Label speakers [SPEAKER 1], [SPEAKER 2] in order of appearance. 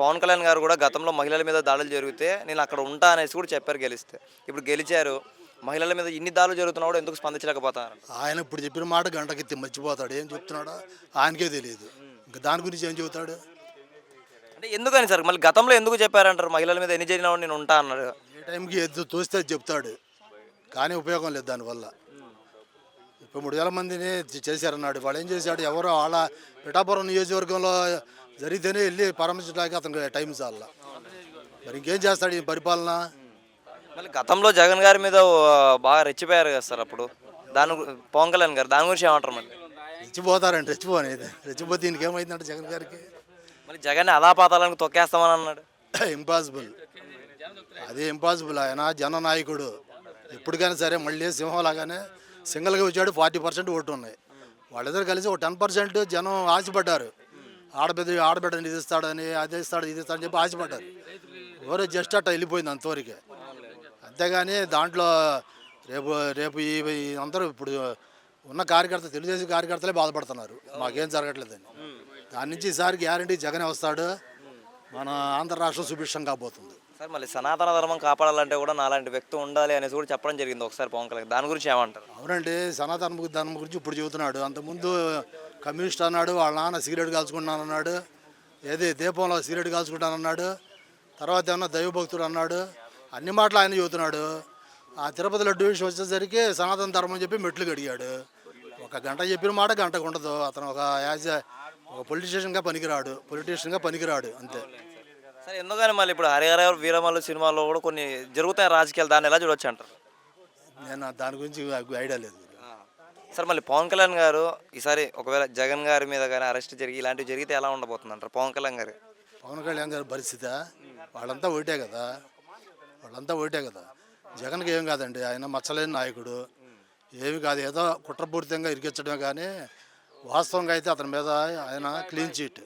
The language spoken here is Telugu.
[SPEAKER 1] పవన్ కళ్యాణ్ గారు కూడా గతంలో మహిళల మీద దాడులు జరిగితే నేను అక్కడ ఉంటా అనేసి కూడా చెప్పారు గెలిస్తే. ఇప్పుడు గెలిచారు. మహిళల మీద ఇన్ని దాడులు జరుగుతున్నా కూడా ఎందుకు స్పందించలేకపోతున్నారు?
[SPEAKER 2] ఆయన ఇప్పుడు చెప్పిన మాట గంటకి మర్చిపోతాడు. ఏం చెప్తున్నాడో ఆయనకే తెలియదు. ఇంకా దాని గురించి ఏం చెబుతాడు?
[SPEAKER 1] అంటే ఎందుకని సార్? మళ్ళీ గతంలో ఎందుకు చెప్పారంటారు? మహిళల మీద ఎన్ని జరిగినా నేను ఉంటా అన్నారు
[SPEAKER 2] ఏ టైంకి ఎద్దు తోస్తే చెప్తాడు. కానీ ఉపయోగం లేదు దానివల్ల. ఇప్పుడు మూడు వేల మందిని చేశారన్నాడు. వాడు ఏం చేశాడు? ఎవరో వాళ్ళ పిఠాపురం నియోజకవర్గంలో జరిగితేనే వెళ్ళి పరామర్శించడానికి అతనికి టైం చాలా మరి ఇంకేం చేస్తాడు ఈ పరిపాలన?
[SPEAKER 1] మళ్ళీ గతంలో జగన్ గారి మీద బాగా రెచ్చిపోయారు కదా సార్ అప్పుడు. దాని పవన్ కళ్యాణ్ గారు దాని గురించి ఏమంటారు మళ్ళీ
[SPEAKER 2] రెచ్చిపోతారండి రెచ్చిపోనేది రెచ్చిపోతే దీనికి ఏమైందంటే జగన్ గారికి?
[SPEAKER 1] మళ్ళీ జగన్ అదాపాతాలకు తొక్కేస్తామని అన్నాడు.
[SPEAKER 2] ఇంపాసిబుల్ అది ఇంపాసిబుల్ ఆయన జననాయకుడు. ఎప్పటికైనా సరే మళ్ళీ సింహంలాగానే సింగిల్గా వచ్చాడు ఫార్టీ పర్సెంట్ ఓటు ఉన్నాయి. వాళ్ళిద్దరు కలిసి ఒక టెన్ పర్సెంట్ జనం ఆశపడ్డారు. ఆడబిడ్డ ఆడబిడ్డని ఇది ఇస్తాడని అది ఇస్తాడు ఇది ఇస్తాడని చెప్పి ఆశపడ్డారు. ఎవరో జస్ట్ అట్ట వెళ్ళిపోయింది అంతవరకే అంతేగాని దాంట్లో రేపు రేపు ఈ అందరూ ఇప్పుడు ఉన్న కార్యకర్త తెలుగుదేశం కార్యకర్తలే బాధపడుతున్నారు. మాకేం జరగట్లేదని దాని నుంచి ఈసారి గ్యారంటీ జగనే వస్తాడు. మన ఆంధ్ర రాష్ట్రం సుభిక్షం కాబోతుంది.
[SPEAKER 1] సార్ మళ్ళీ సనాతన ధర్మం కాపాడాలంటే కూడా నాలాంటి వ్యక్తి ఉండాలి అనేసి కూడా చెప్పడం జరిగింది ఒకసారి పవన్ కళ్యాణ్ దాని గురించి ఏమంటారు?
[SPEAKER 2] అవునండి సనాతన ధర్మం గురించి ఇప్పుడు చెబుతున్నాడు. అంతకుముందు కమ్యూనిస్ట్ అన్నాడు వాళ్ళ నాన్న సిగరెట్ కాల్చుకుంటాను అన్నాడు ఏది దీపంలో సిగరెట్ కాల్చుకుంటానన్నాడు తర్వాత ఏమన్నా దైవభక్తుడు అన్నాడు అన్ని మాటలు ఆయన చెబుతున్నాడు. ఆ తిరుపతి లడ్డు విషయం వచ్చేసరికి సనాతన ధర్మం చెప్పి మెట్లు కడిగాడు. ఒక గంట చెప్పిన మాట గంటకు ఉండదు. అతను ఒక యాజ్ ఒక పొలిటీషియన్గా పనికిరాడు. పొలిటీషియన్గా పనికిరాడు అంతే.
[SPEAKER 1] సార్ ఎందుకని మళ్ళీ ఇప్పుడు హరిహర వీరమల్లు సినిమాలో కూడా కొన్ని జరుగుతాయి రాజకీయాలు దాన్ని ఎలా చూడొచ్చు అంటారు?
[SPEAKER 2] నేను దాని గురించి ఐడియా లేదు.
[SPEAKER 1] సార్ మళ్ళీ పవన్ కళ్యాణ్ గారు ఈసారి ఒకవేళ జగన్ గారి మీద కానీ అరెస్ట్ జరిగి ఇలాంటివి జరిగితే ఎలా ఉండబోతుంది అంటారు పవన్ కళ్యాణ్ గారు.
[SPEAKER 2] పవన్ కళ్యాణ్ గారి పరిస్థితి వాళ్ళంతా ఒకటే కదా. వాళ్ళంతా ఒకటే కదా. జగన్కి ఏం కాదండి ఆయన మచ్చలేని నాయకుడు. ఏమి కాదు ఏదో కుట్రపూరితంగా ఇరికించడమే కానీ వాస్తవంగా అయితే అతని మీద ఆయన క్లీన్ చీట్.